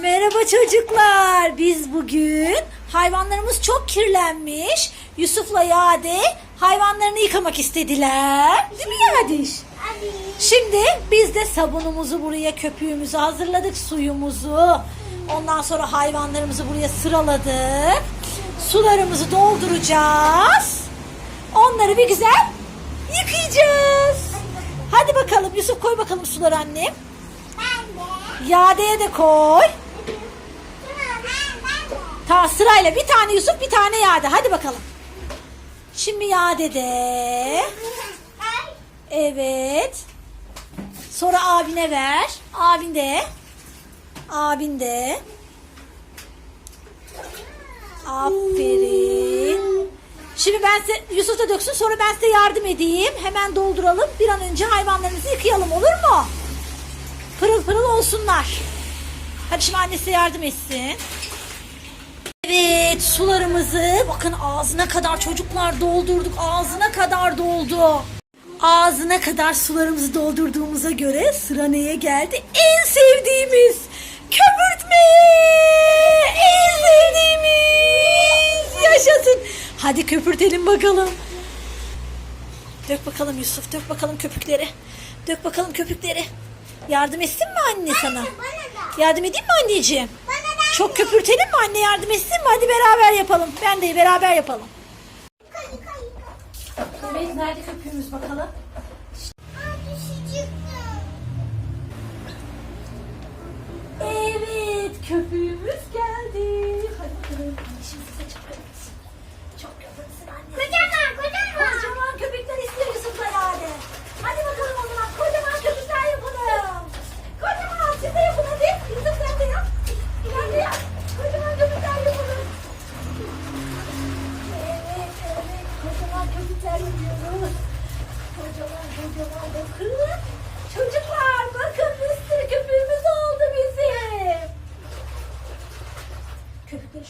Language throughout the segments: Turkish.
Merhaba çocuklar. Biz bugün hayvanlarımız çok kirlenmiş. Yusuf'la Yade hayvanlarını yıkamak istediler. Değil mi Yadiş? Şimdi biz de sabunumuzu buraya köpüğümüzü hazırladık. Suyumuzu. Ondan sonra hayvanlarımızı buraya sıraladık. Sularımızı dolduracağız. Onları bir güzel yıkayacağız. Hadi bakalım Yusuf koy bakalım suları annem. Yade'ye de koy. Ta sırayla bir tane Yusuf bir tane Yade. Hadi bakalım. Şimdi Yade'de. Evet. Sonra abine ver. Abin de. Abin de. Aferin. Şimdi ben size Yusuf döksün sonra ben size yardım edeyim. Hemen dolduralım. Bir an önce hayvanlarımızı yıkayalım olur mu? Pırıl pırıl olsunlar. Hadi şimdi annesi yardım etsin. Evet sularımızı bakın ağzına kadar çocuklar doldurduk. Ağzına kadar doldu. Ağzına kadar sularımızı doldurduğumuza göre sıra neye geldi? En sevdiğimiz köpürtme. En sevdiğimiz. Yaşasın. Hadi köpürtelim bakalım. Dök bakalım Yusuf. Dök bakalım köpükleri. Dök bakalım köpükleri. Yardım etsin mi anne sana? Yardım edeyim mi anneciğim? Çok köpürtelim mi anne yardım etsin mi? Hadi beraber yapalım. Ben de beraber yapalım. Evet nerede köpüğümüz bakalım?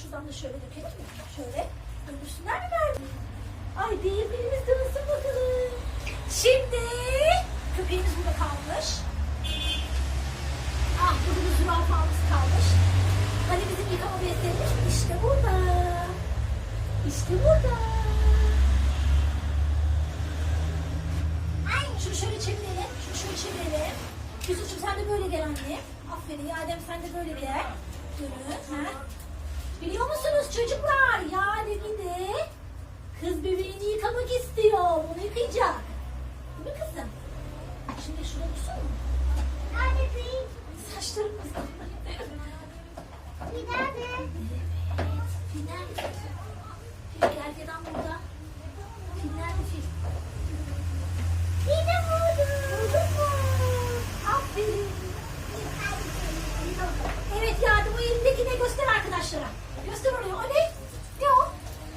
Şuradan da şöyle dökelim mi? Şöyle. Dönüşsünler mi verdi? Ay değil birimiz dönsün bakalım. Şimdi köpeğimiz burada kalmış. Ah burada da zürafamız kalmış. Hani bizim yıkama bezlerimiz işte burada. İşte burada. Şunu şöyle çevirelim. Şunu şöyle çevirelim. Yusuf'cum sen de böyle gel anne. Aferin Yadem sen de böyle gel. Dönün. Ha? Biliyor musunuz çocuklar? Yademin de kız bebeğini yıkamak istiyor. Bunu yıkayacak. Değil mi kızım? Şimdi şuna dursun mu? Hadi bir. Saçlarımız. Bir nerede? Evet. Fil nerede? Fil gergedan burada. Fil nerede fil? Bir de buldum. Buldun mu? Aferin. Evet yardım o elindeki ne göster arkadaşlara. Göster oraya. O ne? Ne o?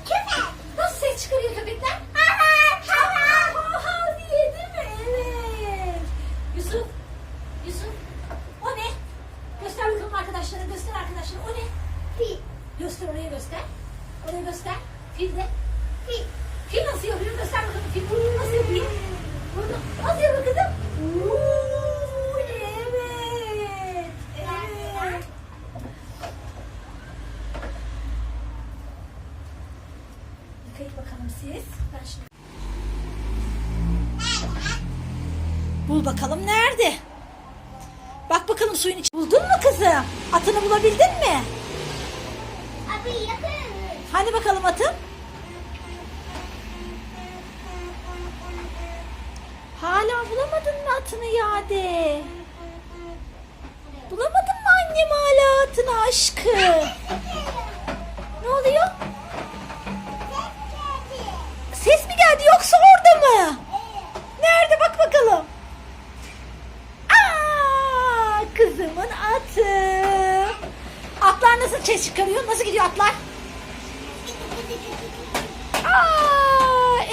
Köpek. Nasıl ses çıkarıyor köpekler? Ha ha diye değil mi? Evet. Yusuf. Yusuf. O ne? Göster bakalım arkadaşlara. Göster arkadaşlara. O ne? Fil. Göster oraya göster. Oraya göster. Fil de. Fil. Fil nasıl yapıyor? Göster bakalım. Fil burnunu nasıl yapıyor? Burnu. Nasıl yapıyor kızım? Uuu, evet. Evet. Yıkayın bakalım siz. Ben şimdi... Bakalım nerede? Bak bakalım suyun içi. Buldun mu kızım? Atını bulabildin mi? Abi yakın. Hani bakalım atın? Hala bulamadın mı atını Yade? Bulamadın mı annem hala atını aşkım?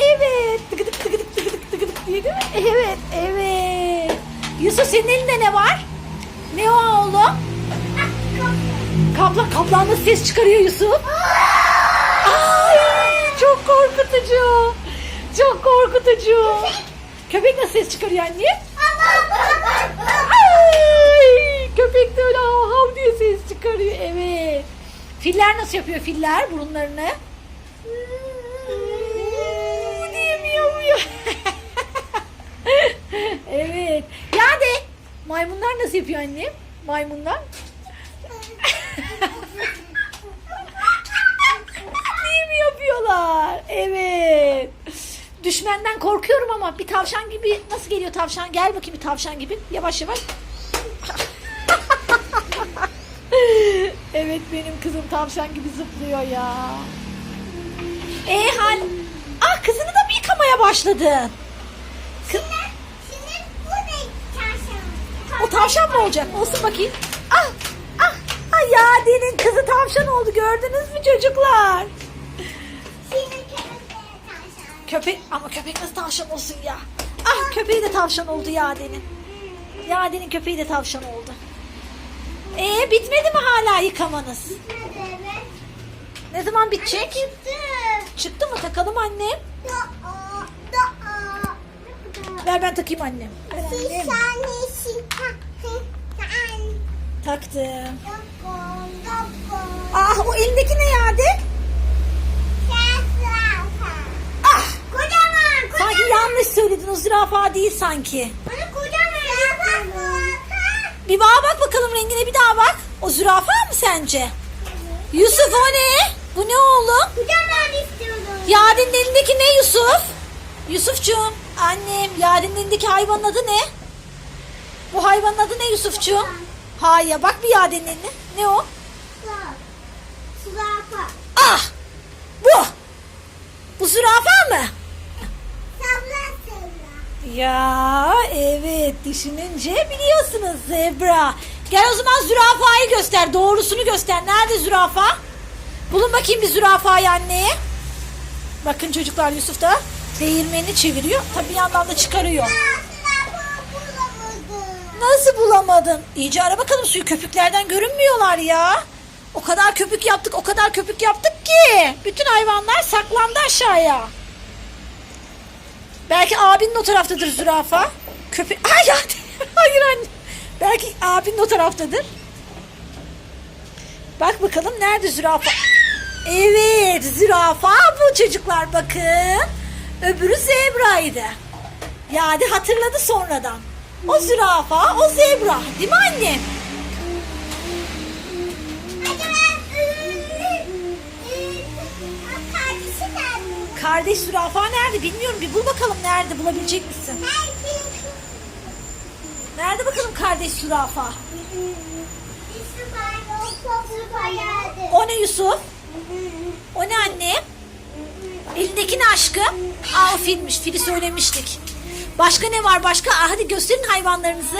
Evet. Tıkıdık tıkıdık tıkıdık tıkıdık diye değil mi? Evet, evet. Yusuf senin elinde ne var? Ne o oğlum? Kaplan, kaplan nasıl ses çıkarıyor Yusuf? Ay, çok korkutucu. Çok korkutucu. Köpek nasıl ses çıkarıyor anne? Ay, köpek de öyle hav hav diye ses çıkarıyor. Evet. Filler nasıl yapıyor filler burunlarını? Uuu evet. Ya maymunlar nasıl yapıyor annem? Maymunlar. Diye mi yapıyorlar? Evet. Düşmenden korkuyorum ama bir tavşan gibi nasıl geliyor tavşan? Gel bakayım bir tavşan gibi. Yavaş yavaş. evet benim kızım tavşan gibi zıplıyor ya. E hal. Ah kızını da mı yıkamaya başladın? Kız- Şimdi bu ne tavşan? O tavşan mı olacak? Olsun bakayım. Ah, ah, ay ya Den'in kızı tavşan oldu gördünüz mü çocuklar? Köpek ama köpek nasıl tavşan olsun ya? Ah köpeği de tavşan oldu Yaden'in. Yaden'in köpeği de tavşan oldu. Ee bitmedi mi hala yıkamanız? Bitmedi evet. Ne zaman bitecek? Çıktı. Çıktı mı takalım annem? Da-a. Ver ben takayım annem. Ver annem. Taktım. Ah o elindeki ne? Zürafa. Ah Kocaman, kocaman. sanki yanlış söyledin o zürafa değil sanki. Bana kocaman. Bir bana bak bakalım rengine bir daha bak. O zürafa mı sence? Yusuf o ne? Bu ne oğlum? Kocaman istiyorum. Yaren'in elindeki ne Yusuf? Yusufcuğum. Annem Yaren'in elindeki hayvanın adı ne? Bu hayvanın adı ne Yusufcuğum? Hayır bak bir Yaren'in eline. Ne o? Zürafa. Ah! Bu! Bu zürafa mı? Ya evet düşününce biliyorsunuz zebra. Gel o zaman zürafayı göster. Doğrusunu göster. Nerede zürafa? Bulun bakayım bir zürafayı anneye. Bakın çocuklar Yusuf da değirmeni çeviriyor. Tabii bir yandan da çıkarıyor. Nasıl bulamadın? İyice ara bakalım suyu köpüklerden görünmüyorlar ya. O kadar köpük yaptık, o kadar köpük yaptık ki. Bütün hayvanlar saklandı aşağıya. Belki abinin o taraftadır zürafa. Köpek... Ay hayır anne. Belki abinin o taraftadır. Bak bakalım nerede zürafa? Evet zürafa bu çocuklar bakın. Öbürü zebraydı. Yani hatırladı sonradan. O zürafa, o zebra. Değil mi annem? Kardeş zürafa nerede bilmiyorum. Bir bul bakalım nerede bulabilecek misin? Nerede? Nerede bakalım kardeş zürafa? O ne Yusuf? O ne anne? Elindeki ne aşkım? Aa o filmiş. Fili söylemiştik. Başka ne var başka? Aa, hadi gösterin hayvanlarınızı.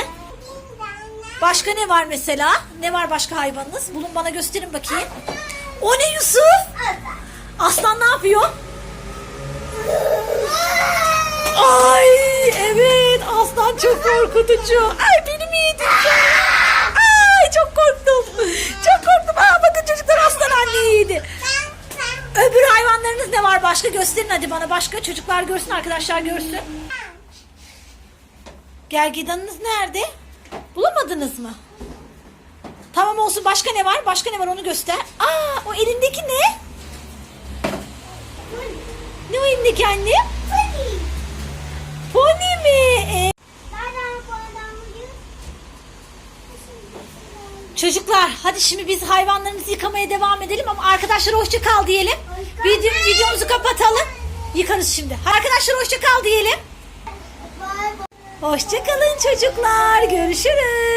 Başka ne var mesela? Ne var başka hayvanınız? Bulun bana gösterin bakayım. O ne Yusuf? Aslan ne yapıyor? Ay evet aslan çok korkutucu. Ay beni mi yedin sen? Ay çok korktum. Çok korktum. Aa, bakın çocuklar aslan anneyi yedi. Öbür hayvanlarınız ne var başka gösterin hadi bana başka. Çocuklar görsün arkadaşlar görsün. Gergedanınız nerede? Bulamadınız mı? Tamam olsun başka ne var? Başka ne var onu göster. Aa o elindeki ne? Ne o elindeki anne? Pony mi? Ee, Çocuklar hadi şimdi biz hayvanlarımızı yıkamaya devam edelim ama arkadaşlar hoşça kal diyelim. Video, videomuzu kapatalım. Yıkarız şimdi. Arkadaşlar hoşça kal diyelim. Hoşça kalın çocuklar. Görüşürüz.